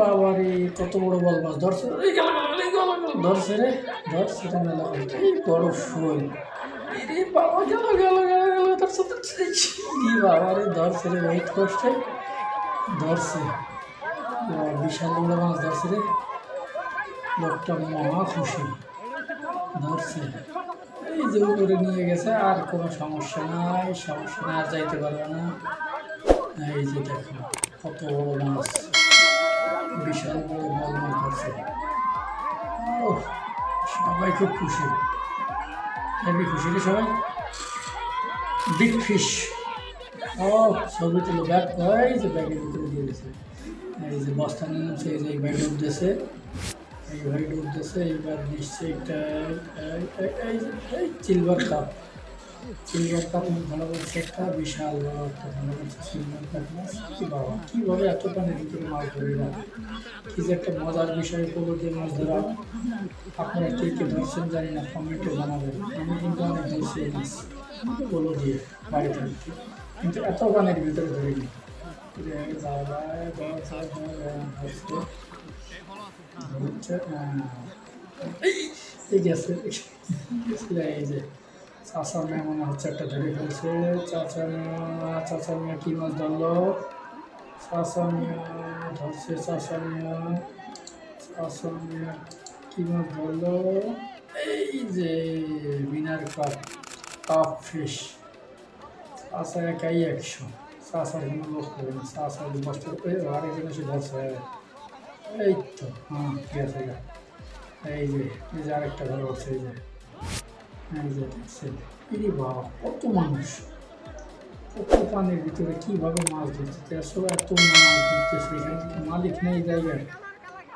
বাবা কত বড় বল মাছ, ধরছে। ধরছে রে ধরছে রে মেলা এই বড় রে বাবা ধরছে বাবা রে ধরছে রে ধরছে। বিশাল বড় মাছ ধরছে রে। ধরছে। এই যে নিয়ে গেছে, আর কোনো সমস্যা নাই, সমস্যা না আর যাইতে পারবে না। এই যে দেখো, কত বড় মাছ। ও, সবাই খুব খুশি। হেবি খুশি রে সবাই? বিগ ফিশ ও ছবি তুলো ব্যাগ এই যে ব্যাগের ভিতরে দিয়ে দিয়েছে এই যে বস্তা নিয়ে নিচ্ছে, এই যে এই ব্যাগে উঠতেছে এই ব্যাগে উঠতেছে এইবার নিশ্চয়ই একটা এই- সিলভার কাপ। সিলভার বিশাল বড় কীভাবে এত পানির ভিতরে মাছ ধরে না কি একটা মজার বিষয় পলো দিয়ে মাছ ধরা। আপনারা কে কে ধরছেন জানি না কিন্তু দিয়ে, বাড়ি কিন্তু এত পানির ভিতরে ধরিনি এই গেছে এই যে। চাচা মেয়ে মনে হচ্ছে একটা ধরে ফেলছে চাচা মিয়া চাচা মিয়া কি মাছ ধরলো? চাচা মিয়া ধরছে, চাচা মিয়া। চাচা মিয়া কি মাছ ধরলো? এই যে মিনার কাপ কাপ ফিশ চাচা একাই একশো। চাচার কোনো লোক হবে না। চাচার বস্তা আরেকজন এসে ধরছে। এই তো হ্যাঁ গেছে গা এই যে এই যে আরেকটা আছে এই যে। এই যে ইরে বাবা, কত মানুষ? কত পানির ভিতরে কীভাবে মাছ ধরতেছে? আসলে এত মাছ ধরতেছে, এখানে মালিক নেই জায়গার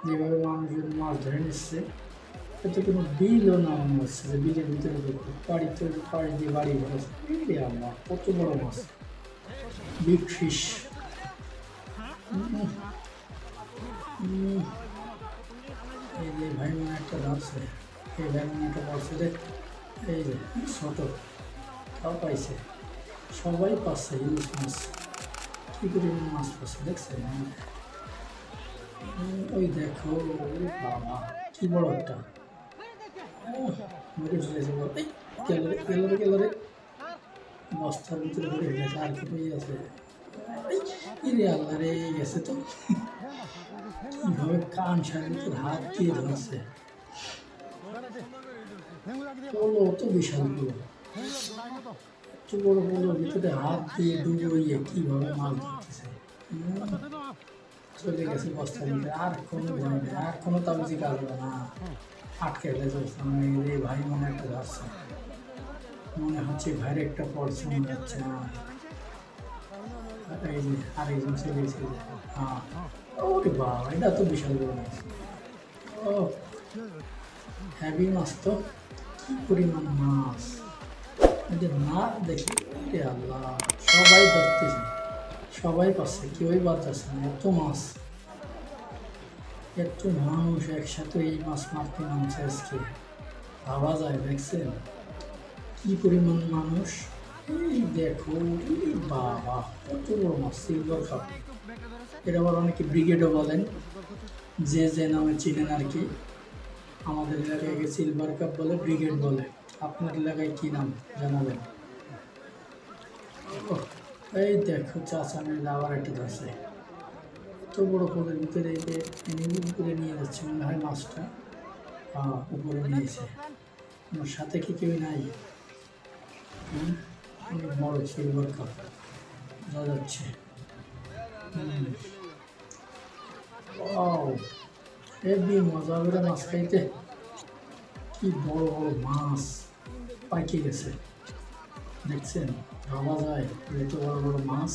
যেভাবে মানুষজন মাছ ধরে নিচ্ছে, এতে কোনো বিলও নামানো হচ্ছে যে বিলের ভিতরে ঢুকবে বাড়িতে পাড়ি দিয়ে বাড়ি আল্লাহ, কত বড় মাছ। Big fish. এই যে ভাই মনে একটা ধরছে এই ভাই মনে একটা ধরছে রে এই ছোট তাও পাইছে। সবাই পাচ্ছে ইলিশ মাছ। কী করে মাছ পাচ্ছে দেখছেন? ওই দেখো বাবা, কি বড় একটা। বস্তার কান সারের হাত দিয়ে ধরছে। পলো তো বিশাল পলো এত বড় পলোর ভিতরে হাত দিয়ে ডুবিয়ে কীভাবে মাছ চলে গেছে বস্তার ভিতরে আর কোনো ভয় নেই, আর কোনো তাবজি কাজ হবে না। আটকে গেছে সামনে এই ভাই মনে একটা ধরছে মনে হচ্ছে ভাইয়ের একটা পড়ছে মনে হচ্ছে না। এই যে আরেকজন চলে এসে হ্যাঁ। ওরে বাবা, এটা তো বিশাল বড় ও হ্যাভি মাছ তো। কি পরিমাণ মাছ যে না দেখি আল্লাহ, সবাই ধরতেছে সবাই পাচ্ছে কেউই বাদ যাচ্ছে না, এত মাছ। এত মানুষ একসাথে এই মাছ মারতে নামছে আজকে। ভাবা যায়, দেখছেন? কি পরিমাণ মানুষ? এই দেখো, এই বাবা, কত বড় মাছ সিলভার কাপ এটা আবার অনেকে ব্রিগেডও বলেন, যে যে নামে চিনেন আর কি। আমাদের এলাকায় সিলভার কাপ বলে ব্রিগেড বলে। আপনার এলাকায় কী নাম জানাবেন? এই দেখো, চাচা মেয়ে আবার একটা ধরছে। এত বড় পোলের ভিতরে উপরে নিয়ে যাচ্ছে, মনে হয় মাছটা। উপরে নিয়েছে। আমার সাথে কি কেউ নাই? অনেক বড় সিলভার কাপ যা যাচ্ছে। হুম। Wow, হেবি মজা করে মাছ খাইতে কি বড় বড় মাছ পাকিয়ে গেছে দেখছেন ভাবা যায় এত বড় বড় মাছ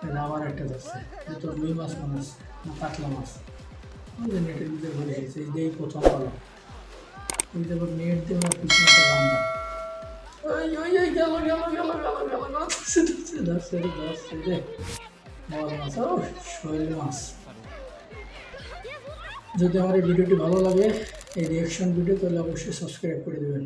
এটা আবার একটা ধরছে এত রুই মাছ মনে হচ্ছে না কাতলা মাছ ওই যে নেটের ভিতরে ভরে গেছে এই যে এই প্রথম পালা ওই যে আবার নেট দিয়ে আমার পিছনে একটা বান্ধা ওই ওই ওই গেল গেল গেল গেল গেল ধরছে ধরছে ধরছে রে, ধরছে রে বড় মাছ ও শৈল মাছ যদি আমার এই ভিডিওটি ভালো লাগে এই রিয়াকশন ভিডিও তাহলে অবশ্যই সাবস্ক্রাইব করে দেবেন।